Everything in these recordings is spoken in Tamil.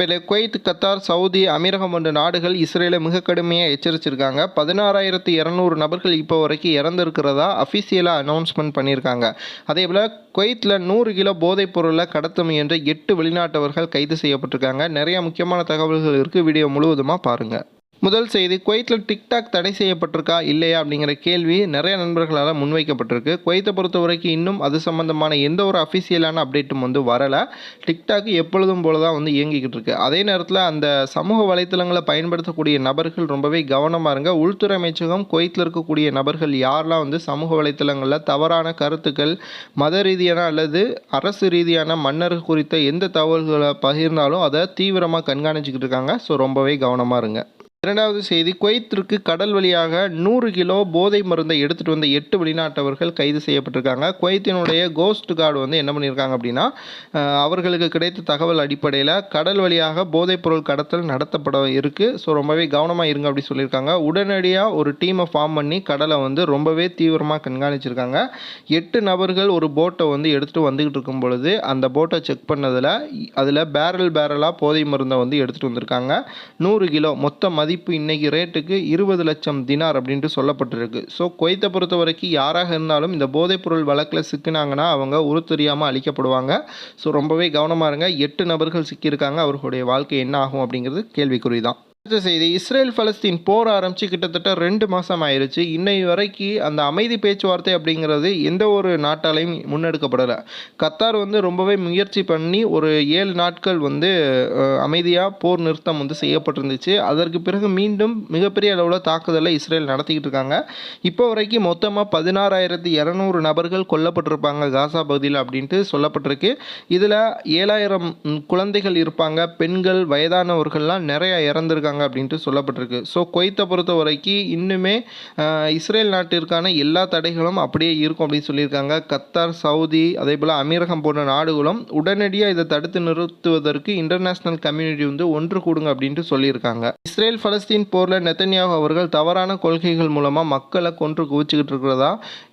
மேலே குவைத் கத்தார் சவுதி அமீரகம் போன்ற நாடுகள் இஸ்ரேலை மிக கடுமையாக எச்சரிச்சிருக்காங்க. பதினாறாயிரத்தி இரநூறு நபர்கள் இப்போ வரைக்கும் இறந்துருக்கிறதா அஃபிஷியலாக அனௌன்ஸ்மெண்ட் பண்ணியிருக்காங்க. அதே போல் குவைத்தில் நூறு கிலோ போதைப் பொருளை கடத்த முயன்ற எட்டு வெளிநாட்டவர்கள் கைது செய்யப்பட்டிருக்காங்க. நிறைய முக்கியமான தகவல்கள் இருக்குது வீடியோ முழுவதுமாக பாருங்கள் முதல் செய்தி குவைத்தில் டிக்டாக் தடை செய்யப்பட்டிருக்கா இல்லையா அப்படிங்கிற கேள்வி நிறைய நண்பர்களால் முன்வைக்கப்பட்டிருக்கு. குவைத்தை பொறுத்த வரைக்கும் இன்னும் அது சம்பந்தமான எந்த ஒரு அஃபிஷியலான அப்டேட்டும் வந்து வரலை. டிக்டாக் எப்பொழுதும் போல தான் வந்து இயங்கிக்கிட்டு இருக்கு. அதே நேரத்தில் அந்த சமூக வலைத்தளங்களை பயன்படுத்தக்கூடிய நபர்கள் ரொம்பவே கவனமாக இருங்க. உள்துறை அமைச்சகம் குவைத்தில் இருக்கக்கூடிய நபர்கள் யாரெல்லாம் வந்து சமூக வலைத்தளங்களில் தவறான கருத்துக்கள் மத ரீதியான அல்லது அரசு ரீதியான மன்னர் குறித்த எந்த தகவல்களை பகிர்ந்தாலும் அதை தீவிரமாக கண்காணிச்சுக்கிட்டு இருக்காங்க. ஸோ ரொம்பவே கவனமாக இருங்க. இரண்டாவது செய்தி குவைத்திற்கு கடல் வழியாக நூறு கிலோ போதை மருந்தை எடுத்துகிட்டு வந்த எட்டு வெளிநாட்டவர்கள் கைது செய்யப்பட்டிருக்காங்க. குவைத்தினுடைய கோஸ்ட் கார்டு வந்து என்ன பண்ணியிருக்காங்க அப்படின்னா அவர்களுக்கு கிடைத்த தகவல் அடிப்படையில் கடல் வழியாக போதைப் பொருள் கடத்தல் நடத்தப்பட இருக்குது ஸோ ரொம்பவே கவனமாக இருங்க அப்படி சொல்லியிருக்காங்க. உடனடியாக ஒரு டீமை ஃபார்ம் பண்ணி கடலை வந்து ரொம்பவே தீவிரமாக கண்காணிச்சிருக்காங்க. எட்டு நபர்கள் ஒரு போட்டை வந்து எடுத்துகிட்டு வந்துக்கிட்டு இருக்கும் பொழுது அந்த போட்டை செக் பண்ணதில் அதில் பேரல் பேரலாக போதை மருந்தை வந்து எடுத்துகிட்டு வந்திருக்காங்க. நூறு கிலோ மொத்த மதிப்பு இன்னைக்கு ரேட்டுக்கு இருபது லட்சம் தினார் அப்படின்ட்டு சொல்லப்பட்டிருக்கு. ஸோ குவைத்தை பொறுத்த வரைக்கும் யாராக இருந்தாலும் இந்த போதைப்பொருள் வழக்கில் சிக்கினாங்கன்னா அவங்க உரு தெரியாமல் அழிக்கப்படுவாங்க. ஸோ ரொம்பவே கவனமாக இருங்க. எட்டு நபர்கள் சிக்கியிருக்காங்க. அவர்களுடைய வாழ்க்கை என்ன ஆகும் அப்படிங்கிறது கேள்விக்குறி தான் அடுத்த செய்தி இஸ்ரேல் பலஸ்தீன் போர் ஆரம்பித்து கிட்டத்தட்ட ரெண்டு மாதம் ஆயிடுச்சு இன்னை வரைக்கும் அந்த அமைதி பேச்சுவார்த்தை அப்படிங்கிறது எந்த ஒரு நாட்டாலையும் முன்னெடுக்கப்படலை. கத்தார் வந்து ரொம்பவே முயற்சி பண்ணி ஒரு ஏழு நாட்கள் வந்து அமைதியாக போர் நிறுத்தம் வந்து செய்யப்பட்டிருந்துச்சு. அதற்கு பிறகு மீண்டும் மிகப்பெரிய அளவில் தாக்குதலை இஸ்ரேல் நடத்திக்கிட்டு இருக்காங்க. இப்போ வரைக்கும் மொத்தமாக பதினாறாயிரத்தி இரநூறு நபர்கள் கொல்லப்பட்டிருப்பாங்க காசா பகுதியில் அப்படின்ட்டு சொல்லப்பட்டிருக்கு. இதில் ஏழாயிரம் குழந்தைகள் இருப்பாங்க. பெண்கள் வயதானவர்கள்லாம் நிறையா இறந்துருக்காங்க. இருக்காங்க அப்படின்ட்டு சொல்லப்பட்டிருக்கு. ஸோ குவைத்தை பொறுத்த வரைக்கும் இன்னுமே இஸ்ரேல் நாட்டிற்கான எல்லா தடைகளும் அப்படியே இருக்கும் அப்படின்னு சொல்லியிருக்காங்க. கத்தார் சவுதி அதே போல் அமீரகம் போன்ற நாடுகளும் உடனடியாக இதை தடுத்து நிறுத்துவதற்கு இன்டர்நேஷனல் கம்யூனிட்டி வந்து ஒன்று கூடுங்க அப்படின்ட்டு சொல்லியிருக்காங்க. இஸ்ரேல் பலஸ்தீன் போரில் நெத்தன்யாகு அவர்கள் தவறான கொள்கைகள் மூலமாக மக்களை கொன்று குவிச்சுக்கிட்டு இருக்கிறதா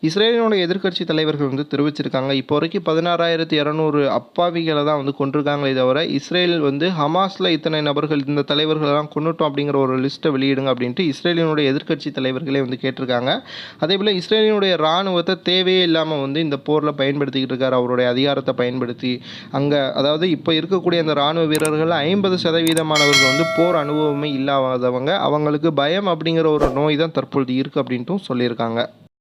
இஸ்ரேலினுடைய எதிர்க்கட்சி தலைவர்கள் வந்து தெரிவிச்சிருக்காங்க. இப்போ வரைக்கும் பதினாறாயிரத்தி இரநூறு அப்பாவிகளை தான் வந்து கொண்டிருக்காங்களே தவிர இஸ்ரேல் வந்து ஹமாஸில் இத்தனை நபர்கள் இந்த தலைவர்களெல்லாம் கொண்டுட்டோம் அப்படிங்கிற ஒரு லிஸ்ட்டை வெளியிடுங்க அப்படின்ட்டு இஸ்ரேலினுடைய எதிர்க்கட்சி தலைவர்களே வந்து கேட்டிருக்காங்க. அதே போல் இஸ்ரேலினுடைய இராணுவத்தை தேவையே இல்லாமல் வந்து இந்த போரில் பயன்படுத்திக்கிட்டு இருக்கார். அவருடைய அதிகாரத்தை பயன்படுத்தி அங்கே அதாவது இப்போ இருக்கக்கூடிய அந்த இராணுவ வீரர்கள் ஐம்பது சதவீதமானவர்கள் வந்து போர் அனுபவமே இல்லாதவங்க. அவங்களுக்கு பயம் அப்படிங்கிற ஒரு நோய் தான் தற்பொழுது இருக்குது அப்படின்ட்டும் சொல்லியிருக்காங்க.